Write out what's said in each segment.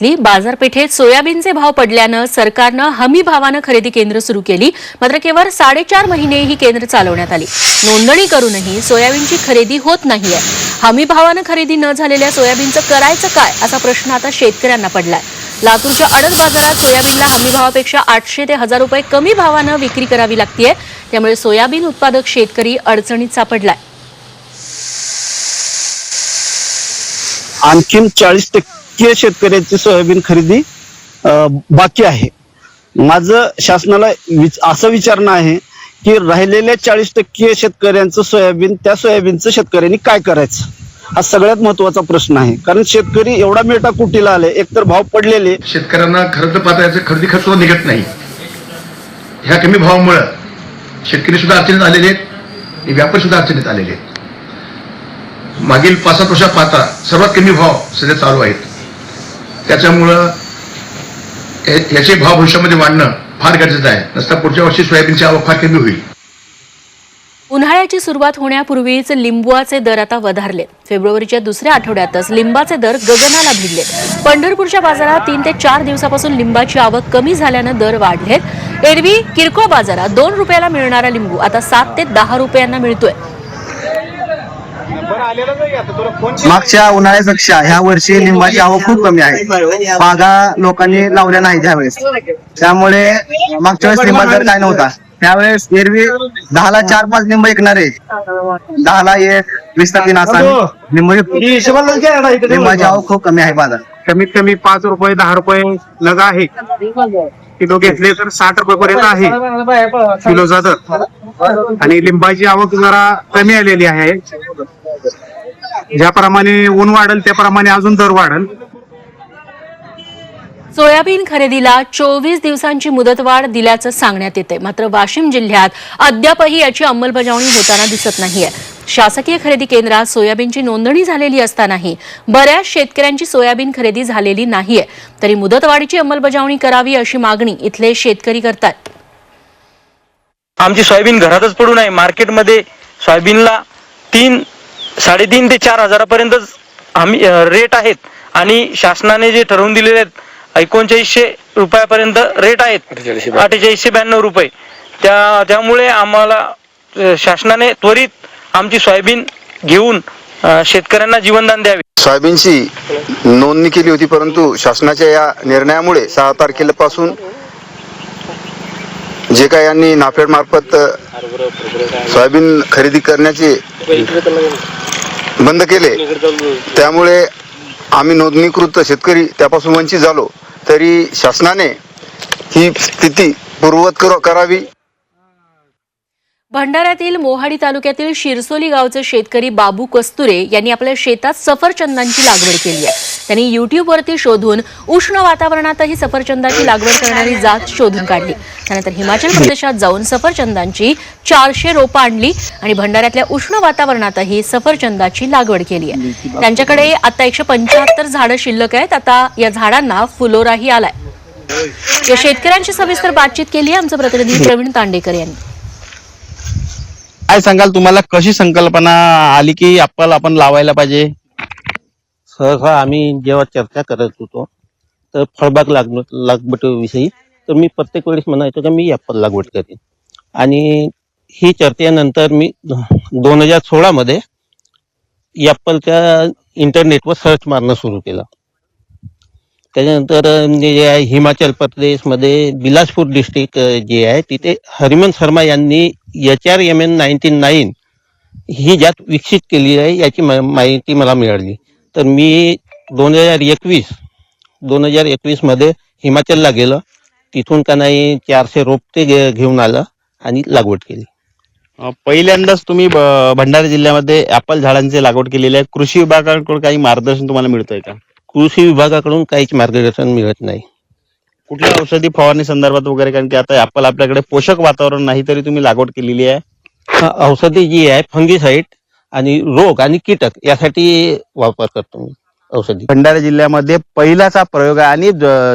बाजारपेठेत सोयाबीनचे भाव पडल्यानं सरकारनं हमी भावानं खरेदी केंद्र सुरू केली. मात्र केवळ साडेचार महिने ही केंद्र चालवण्यात आली. नोंदणी करूनही सोयाबीनची खरेदी होत नाहीये. हमी भावानं खरेदी न झालेल्या सोयाबीनचं करायचं काय? असा प्रश्न आता शेतकऱ्यांना पडलाय. लातूरच्या अडद बाजारात सोयाबीनला हमी भावापेक्षा आठशे ते हजार रुपये कमी भावानं विक्री करावी लागतीये. त्यामुळे सोयाबीन उत्पादक शेतकरी अडचणीत सापडलाय. आणखी चाळीस टक्के शेतकऱ्याची सोयाबीन खरेदी बाकी आहे. माझं शासनाला विच- असं विचारणं आहे की राहिलेल्या चाळीस टक्के शेतकऱ्यांचं सोयाबीन त्या सोयाबीनचं शेतकऱ्यांनी काय करायचं? हा सगळ्यात महत्त्वाचा प्रश्न आहे. कारण शेतकरी एवढा मेटा कुटीला आले एकतर भाव पडलेले. शेतकऱ्यांना खर्च पात्राचं खरेदी खर्च निघत नाही. ह्या कमी भावामुळं शेतकरी सुद्धा अडचणीत आलेले आहेत व्यापारी सुद्धा अडचणीत आलेले आहेत. मागील पाच सात वर्षात पाहता सर्वात कमी भाव सध्या चालू आहेत. त्याच्यामुळं याचे भाव भविष्यामध्ये वाढणं फार गरजेचं आहे. नसता पुढच्या वर्षी सोयाबीनची आवक फार कमी होईल. उन्हाळ्याची सुरुवात होण्यापूर्वीच लिंबूचे दर आता वधारले फेब्रुवारीच्या दुसऱ्या आठवड्यातच लिंबाचे दर गगनाला भिडले. पंढरपूरच्या बाजारात तीन ते चार दिवसापासून लिंबाची आवक कमी झाल्यानं दर वाढलेत. एरवी किरकोळ बाजारात दोन रुपयाला मिळणारा लिंबू आता सात ते दहा रुपयांना मिळतोय. मागच्या उन्हाळ्यापेक्षा ह्या वर्षी लिंबाची आवक खूप कमी आहे. बागा लोकांनी लावल्या नाही त्यावेळेस त्यामुळे मागच्या वेळेस लिंबाचा दर काय नव्हता. त्यावेळेस एरवी दहाला चार पाच लिंब ऐकणारे दहाला एक वीस तीन असा लिंब लिंबाची आवक खूप कमी आहे बाजार. कमीत कमी पाच रुपये दहा रुपये लगा आहे. किलो घेतले तर साठ रुपये पर्यंत आहे. किलोचा दर. आणि लिंबाची आवक जरा कमी आलेली आहे. ज्याप्रमाणे ऊन वाढेल त्याप्रमाणे अजून दर वाढेल. सोयाबीन खरेदीला चोवीस दिवसांची मुदतवाढ दिल्याचं सांगण्यात येते मात्र वाशिम जिल्ह्यात अद्यापही याची अंमलबजावणी होताना दिसत नाहीये. शासकीय खरेदी केंद्रात सोयाबीनची नोंदणी झालेली असतानाही बऱ्याच शेतकऱ्यांची सोयाबीन खरेदी झालेली नाहीये. तरी मुदतवाढीची अंमलबजावणी करावी अशी मागणी इथले शेतकरी करतात. आमची सोयाबीन घरातच पडून आहे मार्केटमध्ये सोयाबीनला तीन साडेतीन ते चार हजारापर्यंतच आम्ही रेट आहेत. आणि शासनाने जे ठरवून दिलेले आहेत एकोणचाळीसशे रुपयापर्यंत रेट आहेत. अठ्ठेचाळीसशे ब्याण्णव रुपये. त्या त्यामुळे आम्हाला शासनाने त्वरित आमची सोयाबीन घेऊन शेतकऱ्यांना जीवनदान द्यावे. सोयाबीनची नोंदणी केली होती परंतु शासनाच्या या निर्णयामुळे सहा तारखेपासून जे काही यांनी नाफेड मार्फत सोयाबीन खरेदी करण्याचे बंद केले. त्यामुळे आम्ही नोंदणीकृत शेतकरी त्यापासून वंचित झालो. तरी शासनाने ही स्थिती पूर्ववत कर- करावी. भंडाऱ्यातील मोहाडी तालुक्यातील शिरसोली गावचे शेतकरी बाबू कस्तुरे यांनी आपल्या शेतात सफरचंदांची लागवड केली आहे. त्यांनी युट्यूबवरती शोधून उष्ण वातावरणातही सफरचंदाची लागवड करणारी जात शोधून काढली. त्यानंतर हिमाचल प्रदेशात जाऊन सफरचंदांची चारशे रोपं आणली आणि भंडाऱ्यातल्या उष्ण वातावरणातही सफरचंदाची लागवड केली आहे. त्यांच्याकडे आता एकशे पंच्याहत्तर झाडं शिल्लक आहेत. आता या झाडांना फुलोराही आलाय. या शेतकऱ्यांशी सविस्तर बातचीत केली आहे आमचे प्रतिनिधी प्रवीण तांडेकर यांनी. काय सांगाल? तुम्हाला कशी संकल्पना आली की आपण आपण लावायला पाहिजे? सहसा आम्ही जेव्हा चर्चा करत होतो तर फळबाग लागण लागवडीविषयी तर मी प्रत्येक वेळेस म्हणायचो की मी ॲपल लागवड करेन. आणि ही चर्चेनंतर मी दोन हजार सोळामध्ये ॲपलच्या इंटरनेटवर सर्च मारणं सुरू केलं. त्याच्यानंतर म्हणजे जे आहे हिमाचल प्रदेशमध्ये बिलासपूर डिस्ट्रिक्ट जे आहे तिथे हरिमन शर्मा यांनी H R M N ninety nine ही जात विकसित केली आहे याची माहिती मला मिळाली. तर मी दोन हजार एकवीस दोन हजार एकवीसमध्ये हिमाचलला गेलो. तिथून का नाही चारशे रोपटे घे- घेऊन आलं आणि लागवड केली. अं, पहिल्यांदाच तुम्ही ब- भंडारा जिल्ह्यामध्ये ऍपल झाडांची लागवड केलेली आहे. कृषी विभागाकडून काही मार्गदर्शन तुम्हाला मिळतंय का? कृषी विभागाकडून काहीच मार्गदर्शन मिळत नाही. कुठल्या औषधी फवारणी संदर्भात वगैरे? कारण की आता ऍपल आपल्याकडे पोषक वातावरण नाही तरी तुम्ही लागवड केलेली आहे. औषधी जी आहे फंगीसाईड आणि रोग आणि कीटक यासाठी वापर करतो मी औषधी. भंडारा जिल्ह्यामध्ये पहिलाच हा प्रयोग आहे आणि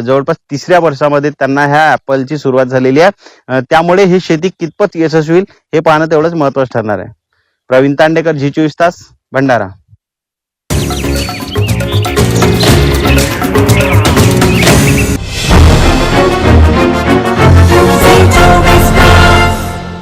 जवळपास तिसऱ्या वर्षामध्ये त्यांना ह्या ऍपलची सुरुवात झालेली आहे. त्यामुळे ही शेती कितपत यशस्वी होईल हे पाहणं तेवढंच महत्वाचं ठरणार आहे. प्रवीण तांडेकर झी चोवीस तास भंडारा.